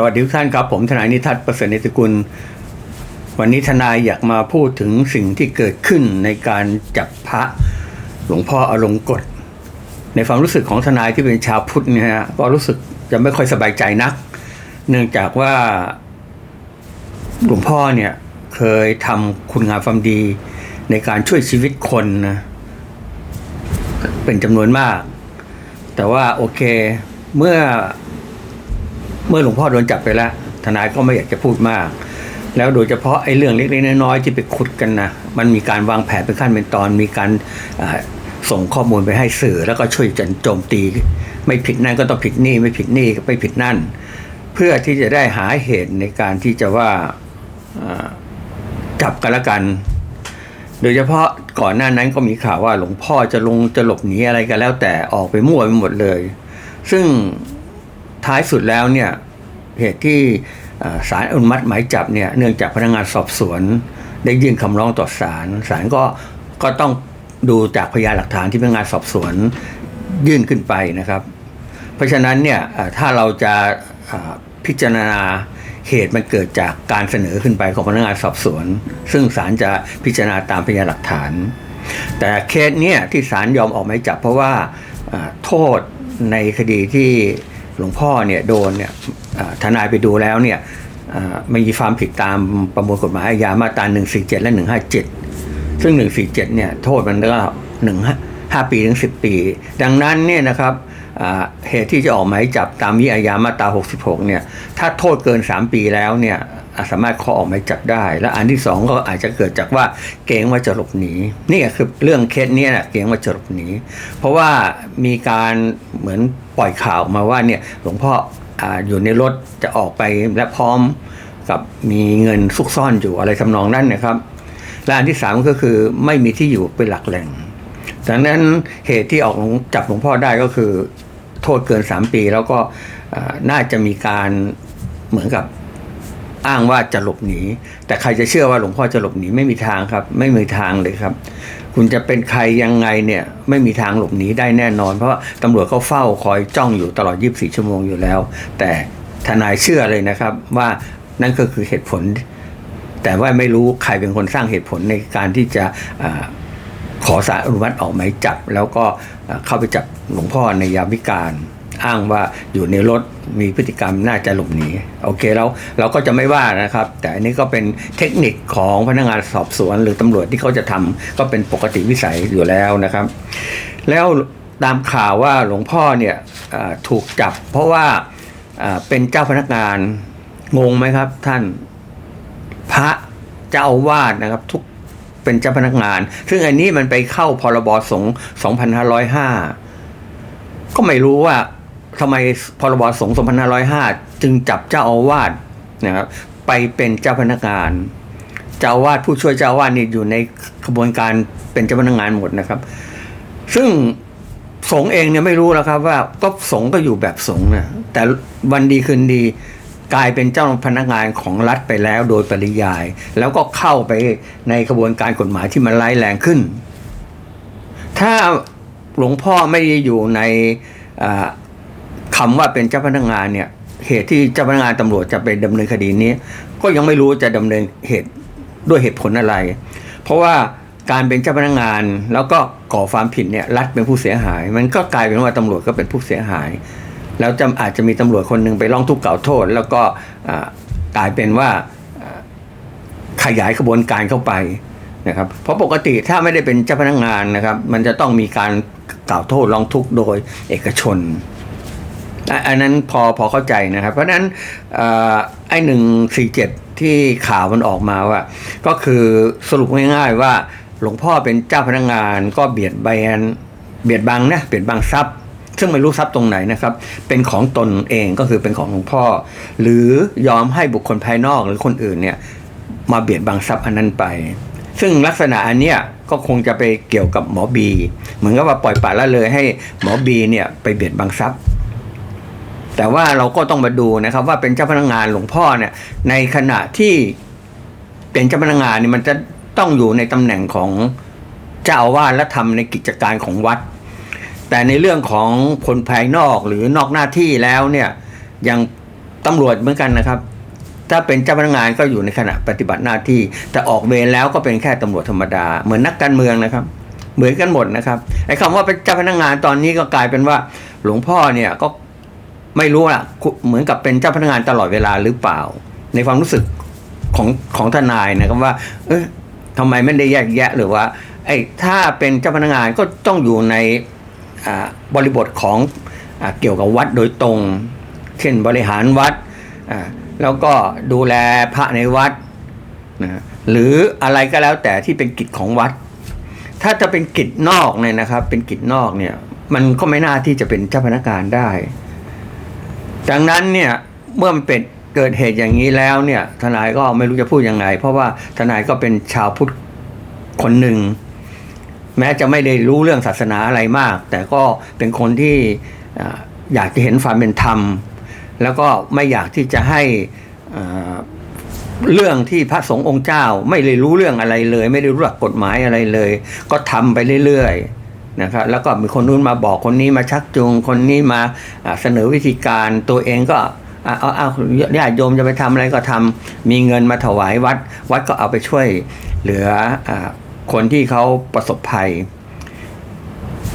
สวัสดีทุกท่านครับ ผมทนายนิทัศน์ประเสริฐเนติกุล วันนี้ทนายอยากมาพูดถึงสิ่งที่เกิดขึ้นในการจับพระหลวงพ่ออารมณ์กฎในความรู้สึกของทนายที่เป็นชาวพุทธเนี่ยฮะก็รู้สึกจะไม่ค่อยสบายใจนัก เนื่องจากว่าหลวงพ่อเนี่ยเคยทำคุณงามความดีในการช่วยชีวิตคนนะเป็นจำนวนมาก แต่ว่าโอเคเมื่อ เมื่อหลวงพ่อโดนจับไปแล้ว ทนายก็ไม่อยากจะพูดมาก แล้วโดยเฉพาะไอ้เรื่องเล็กๆน้อยๆที่ไปขุดกันนะมันมีการวางแผนเป็นขั้นเป็นตอนมีการส่งข้อมูลไปให้สื่อ แล้วก็ช่วยกันโจมตี ไม่ผิดนั่นก็ต้องผิดนี่ไม่ผิดนี่ก็ไม่ผิดนั่น เพื่อที่จะได้หาเหตุในการที่จะว่าอ่าจับกันละกัน โดยเฉพาะก่อนหน้านั้นก็มีข่าวว่าหลวงพ่อจะลงจะหลบหนีอะไรกันแล้วแต่ออกไปมั่วไปหมดเลย ซึ่ง ท้ายสุดแล้วเนี่ยเหตุที่ศาลอนุมัติหมายจับเนี่ยเนื่องจากพนักงานสอบสวน ได้ยื่นคำร้องต่อศาลศาลก็ก็ต้องดูจากพยานหลักฐานที่พนักงานสอบสวนยื่นขึ้นไปนะครับ เพราะฉะนั้นเนี่ยถ้าเราจะพิจารณาเหตุมันเกิดจากการเสนอขึ้นไปของพนักงานสอบสวน ซึ่งศาลจะพิจารณาตามพยานหลักฐาน แต่เคสเนี่ยที่ศาลยอมออกหมายจับเพราะว่าโทษในคดีที่ หลวงพ่อเนี่ยโดนเนี่ยทนายไปดูแล้วเนี่ยมีความผิดตามประมวลกฎหมายอาญามาตรา147 และ 157 ซึ่ง 147 เนี่ยโทษมันก็1 5ปีถึง 10 ปี ดังนั้นเนี่ยนะครับเหตุที่จะออกหมายจับตามวิอาญามาตรา 66 เนี่ยถ้าโทษเกิน 3 ปีแล้วเนี่ย สามารถขอออกหมายจับได้ และอันที่สองก็อาจจะเกิดจากว่าเกรงว่าจะหลบหนีนี่คือเรื่องเคสนี้นะเกรงว่าจะหลบหนีเพราะว่ามีการเหมือนปล่อยข่าวมาว่าเนี่ยหลวงพ่อออยู่ในรถจะออกไปและพร้อมกับมีเงินซุกซ่อนอยู่อะไรทำนองนั้นนะครับ และอันที่สามก็คือไม่มีที่อยู่เป็นหลักแหล่งดังนั้นเหตุที่ออกจับหลวงพ่อได้ก็คือโทษเกินสามปีแล้วก็น่าจะมีการเหมือนกับ อ้างว่าจะหลบหนี แต่ใครจะเชื่อว่าหลวงพ่อจะหลบหนีไม่มีทางครับ ไม่มีทางเลยครับ คุณจะเป็นใครยังไงเนี่ยไม่มีทางหลบหนีได้แน่นอน เพราะตำรวจเขาเฝ้าคอยจ้องอยู่ตลอด 24 ชั่วโมงอยู่แล้ว แต่ทนายเชื่อเลยนะครับว่านั่นก็คือเหตุผล แต่ว่าไม่รู้ใครเป็นคนสร้างเหตุผลในการที่จะอ่าขอสารอนุมัติออกหมายจับ แล้วก็เอ่อเข้าไปจับหลวงพ่อในยามวิการ อ้างว่าอยู่ในรถมีพฤติกรรมน่าจะหลบหนีโอเคแล้วเราก็จะไม่ว่านะครับ แต่อันนี้ก็เป็นเทคนิคของพนักงานสอบสวน หรือตำรวจที่เขาจะทำก็เป็นปกติวิสัยอยู่แล้วนะครับ แล้วตามข่าวว่าหลวงพ่อเนี่ยถูกจับ เพราะว่าเป็นเจ้าพนักงานงงไหมครับ ท่านพระเจ้าวาสนะครับ ทุกเป็นเจ้าพนักงาน ซึ่งอันนี้มันไปเข้าพรบสงฆ์2505 ก็ไม่รู้ว่า ทำไมพรบสงฆ์2505 จึงจับเจ้าอาวาสนะครับไปเป็นเจ้าพนักงาน เจ้าอาวาสผู้ช่วยเจ้าอาวาสนี่อยู่ในขบวนการเป็นเจ้าพนักงานหมดนะครับ ซึ่งสงเองเนี่ยไม่รู้แล้วครับว่าก็สงก็อยู่แบบสงนะแต่วันดีคืนดีกลายเป็นเจ้าพนักงานของรัฐไปแล้วโดยปริยาย แล้วก็เข้าไปในกระบวนการกฎหมายที่มันร้ายแรงขึ้น ถ้าหลวงพ่อไม่ได้อยู่ใน อ่าคำว่าเป็นเจ้าพนักงานเนี่ยเหตุที่เจ้าพนักงานตำรวจจะไปดำเนินคดีนี้ ก็ยังไม่รู้จะดำเนินเหตุด้วยเหตุผลอะไร เพราะว่าการเป็นเจ้าพนักงานแล้วก็ก่อความผิดเนี่ยรัฐเป็นผู้เสียหาย มันก็กลายเป็นว่าตำรวจก็เป็นผู้เสียหาย แล้วจะอาจจะมีตำรวจคนหนึ่งไปร้องทุกข์กล่าวโทษ แล้วก็กลายเป็นว่าขยายกระบวนการเข้าไปนะครับเพราะปกติถ้าไม่ได้เป็นเจ้าพนักงานนะครับ มันจะต้องมีการกล่าวโทษร้องทุกข์โดยเอกชน อันนั้นพอพอเข้าใจนะครับ เพราะนั้นอไอ้หนึ่งสี่เจ็ดที่ข่าวมันออกมาว่า ก็คือสรุปง่ายๆว่าหลวงพ่อเป็นเจ้าพนักงานก็เบียดแบนเบียดบังนะเบียดบังทรัพย์ ซึ่งไม่รู้ทรัพย์ตรงไหนนะครับ เป็นของตนเองก็คือเป็นของหลวงพ่อ หรือยอมให้บุคคลภายนอกหรือคนอื่นเนี่ยมาเบียดบังทรัพย์อันนั้นไป ซึ่งลักษณะอันเนี้ยก็คงจะไปเกี่ยวกับหมอบี เหมือนกับว่าปล่อยปละละเลยให้หมอบีเนี่ยไปเบียดบังทรัพย์ แต่ว่าเราก็ต้องมาดูนะครับ ว่าเป็นเจ้าพนักงานหลวงพ่อเนี่ย ในขณะที่เป็นเจ้าพนักงานเนี่ยมันจะต้องอยู่ในตำแหน่งของเจ้าอาวาสและทำในกิจการของวัด แต่ในเรื่องของคนภายนอกหรือนอกหน้าที่แล้วเนี่ยยังตำรวจเหมือนกันนะครับ ถ้าเป็นเจ้าพนักงานก็อยู่ในขณะปฏิบัติหน้าที่ แต่ออกเวรแล้วก็เป็นแค่ตำรวจธรรมดา เหมือนนักการเมืองนะครับ เหมือนกันหมดนะครับไอ้คำว่าเป็นเจ้าพนักงานตอนนี้ก็กลายเป็นว่า หลวงพ่อเนี่ยก็ ไม่รู้ละเหมือนกับเป็นเจ้าพนักงานตลอดเวลาหรือเปล่า ในความรู้สึกของของทนายนะครับว่า เอะทำไมไม่ได้แยกแยะหรือว่า ไอ้ถ้าเป็นเจ้าพนักงานก็ต้องอยู่ในบริบทของอเกี่ยวกับวัดโดยตรง เช่นบริหารวัด แล้วก็ดูแลพระในวัดนะหรืออะไรก็แล้วแต่ที่เป็นกิจของวัด ถ้าจะเป็นกิจนอกเนี่ยนะครับ เป็นกิจนอกเนี่ย มันก็ไม่น่าที่จะเป็นเจ้าพนักงานได้ ดังนั้นเนี่ยเมื่อมันเป็นเกิดเหตุอย่างนี้แล้วเนี่ยทนายก็ไม่รู้จะพูดยังไง เพราะว่าทนายก็เป็นชาวพุทธคนหนึ่ง แม้จะไม่ได้รู้เรื่องศาสนาอะไรมาก แต่ก็เป็นคนที่อยากจะเห็นความเป็นธรรม แล้วก็ไม่อยากที่จะให้เรื่องที่พระสงฆ์องค์เจ้า ไม่ได้รู้เรื่องอะไรเลย ไม่ได้รู้หลักกฎหมายอะไรเลย ก็ทำไปเรื่อยๆ นะครับแล้วก็มีคนนู้นมาบอกคนนี้มาชักจูงคนนี้มาเสนอวิธีการตัวเองก็เอาเอาญาติโยมจะไปทำอะไรก็ทำมีเงินมาถวายวัด วัดก็เอาไปช่วยเหลืออคนที่เขาประสบภัย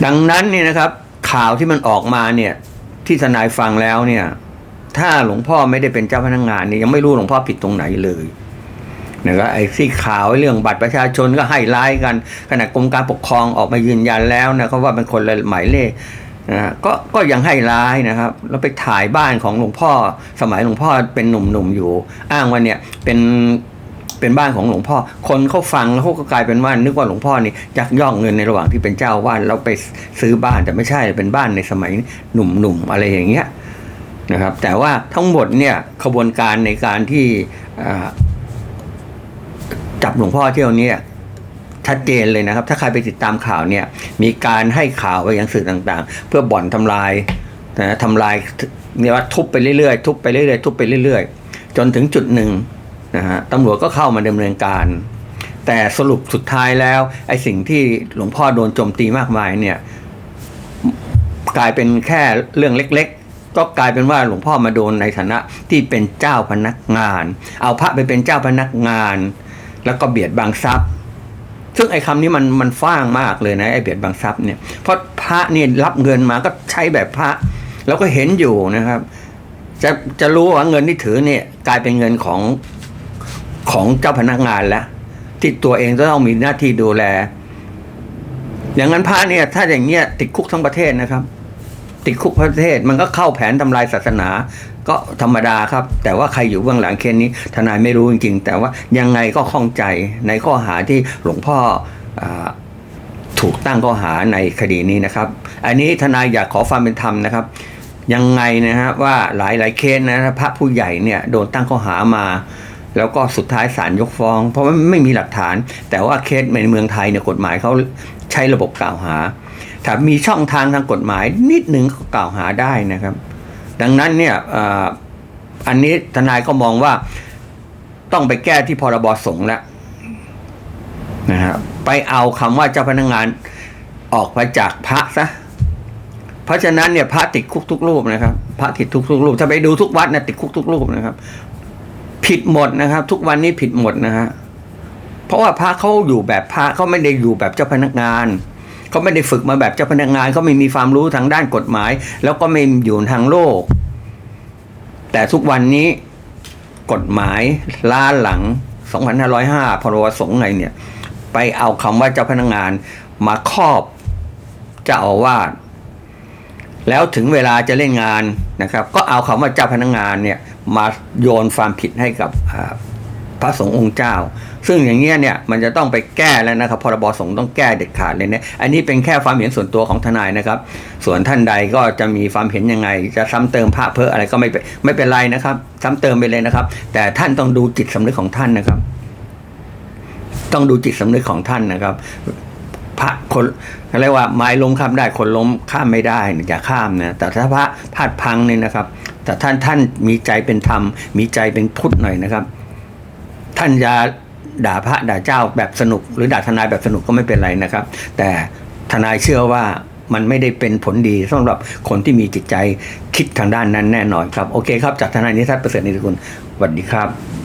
ดังนั้นเนี่ยนะครับ ข่าวที่มันออกมาเนี่ยที่ทนายฟังแล้วเนี่ย ถ้าหลวงพ่อไม่ได้เป็นเจ้าพนักงานเนี่ยยังไม่รู้หลวงพ่อผิดตรงไหนเลย นะครับไอ้ที่ข่าวเรื่องบัตรประชาชนก็ให้ร้ายกันขณะกรมการปกครองออกมายืนยันแล้วนะครับว่าเป็นคนละหมายเลขนะฮะก็ก็ยังให้ร้ายนะครับ แล้วไปถ่ายบ้านของหลวงพ่อ สมัยหลวงพ่อเป็นหนุ่มๆอยู่ อ้างว่าเนี่ยเป็นเป็นบ้านของหลวงพ่อ คนเขาฟังแล้วเขาก็กลายเป็นว่านึกว่าหลวงพ่อนี่ยักย่อกเงินในระหว่างที่เป็นเจ้าวาดแล้วไปซื้อบ้านแต่ไม่ใช่เป็นบ้านในสมัยหนุ่มๆอะไรอย่างเงี้ยนะครับแต่ว่าทั้งหมดเนี่ยขบวนการในการที่ จับหลวงพ่อเที่ยวเนี้ชัดเจนเลยนะครับ ถ้าใครไปติดตามข่าวเนี่ยมีการให้ข่าวไปยังสื่อต่างๆ เพื่อบ่อนทำลายนะทำลายเนี่ยว่าทุบไปเรื่อยๆทุบไปเรื่อยๆทุบไปเรื่อยๆ จนถึงจุดหนึ่งนะฮะตำรวจก็เข้ามาดำเนินการ แต่สรุปสุดท้ายแล้วไอ้สิ่งที่หลวงพ่อโดนโจมตีมากมายเนี่ยกลายเป็นแค่เรื่องเล็กๆ ก็กลายเป็นว่าหลวงพ่อมาโดนในฐานะที่เป็นเจ้าพนักงาน เอาพระไปเป็นเจ้าพนักงาน แล้วก็เบียดบังทรัพย์ ซึ่งไอ้คำนี้มันมันฟ้างมากเลยนะไอ้เบียดบังทรัพย์เนี่ยเพราะพระนี่รับเงินมาก็ใช้แบบพระ แล้วก็เห็นอยู่นะครับ จะจะรู้ว่าเงินที่ถือเนี่ยกลายเป็นเงินของของเจ้าพนักงานแล้วที่ตัวเองจะต้องมีหน้าที่ดูแล อย่างนั้นพระเนี่ย ถ้าอย่างเงี้ยติดคุกทั้งประเทศนะครับ ติดคุกประเทศมันก็เข้าแผนทำลายศาสนา ก็ธรรมดาครับ แต่ว่าใครอยู่เบื้องหลังเคสนี้ ทนายไม่รู้จริงๆ แต่ว่ายังไงก็ข้องใจในข้อหาที่หลวงพ่ออถูกตั้งข้อหาในคดีนี้นะครับ อันนี้ทนายอยากขอความเป็นธรรมนะครับ ยังไงนะฮะว่าหลายหลายๆเคสนะพระผู้ใหญ่เนี่ยโดนตั้งข้อหามาแล้วก็สุดท้ายศาลยกฟ้อง เพราะว่าไม่มีหลักฐาน แต่ว่าเคสในเมืองไทยเนี่ยกฎหมายเขาใช้ระบบกล่าวหา ถ้ามีช่องทางทางกฎหมายนิดหนึ่งก็กล่าวหาได้นะครับ ดังนั้นเนี่ยอันนี้ทนายก็มองว่าต้องไปแก้ที่พรบสงฆ์แล้วนะครับไปเอาคำว่าเจ้าพนักงานออกไปจากพระซะเพราะฉะนั้นเนี่ยพระติดคุกทุกรูปนะครับ พระติดทุกทุกรูปถ้าไปดูทุกวัดเนี่ยติดคุกทุกรูปนะครับ ผิดหมดนะครับ ทุกวันนี้ผิดหมดนะฮะเพราะว่าพระเขาอยู่แบบพระเขาไม่ได้อยู่แบบเจ้าพนักงาน เขาไม่ได้ฝึกมาแบบเจ้าพนักงานเขาไม่มีความรู้ทางด้านกฎหมาย แล้วก็ไม่อยู่ทางโลก แต่ทุกวันนี้กฎหมายล้าหลัง 2505พรบสงฆ์ไงเนี่ย ไปเอาคำว่าเจ้าพนักงานมาครอบเจ้าอาวาสแล้วถึงเวลาจะเล่นงานนะครับ ก็เอาคำว่าเจ้าพนักงานเนี่ยมาโยนความผิดให้กับ พระสงฆ์องค์เจ้า ซึ่งอย่างเงี้ยเนี่ยมันจะต้องไปแก้แล้วนะครับพรบสงฆ์ต้องแก้เด็ดขาดเลยเนี่ยอันนี้เป็นแค่ความเห็นส่วนตัวของทนายนะครับ ส่วนท่านใดก็จะมีความเห็นยังไง จะซ้ำเติมพระเพ้ออะไรก็ไม่เป็นไม่เป็นไรนะครับ ซ้ำเติมไปเลยนะครับ แต่ท่านต้องดูจิตสำนึกของท่านนะครับ ต้องดูจิตสำนึกของท่านนะครับพระคนเรียกว่าไม้ล้มข้ามได้คนล้มข้ามไม่ได้อย่าข้ามนะแต่ถ้าพระพลาดพังเนี่ยนะครับ แต่ท่านท่านมีใจเป็นธรรม มีใจเป็นพุทธหน่อยนะครับ ท่านจะด่าพระด่าเจ้าแบบสนุก หรือด่าทนายแบบสนุกก็ไม่เป็นไรนะครับ แต่ทนายเชื่อว่ามันไม่ได้เป็นผลดีสำหรับคนที่มีจิตใจคิดทางด้านนั้นแน่นอนครับ โอเคครับ จากทนายนิทัศน์ประเสริฐนิติคุณสวัสดีครับ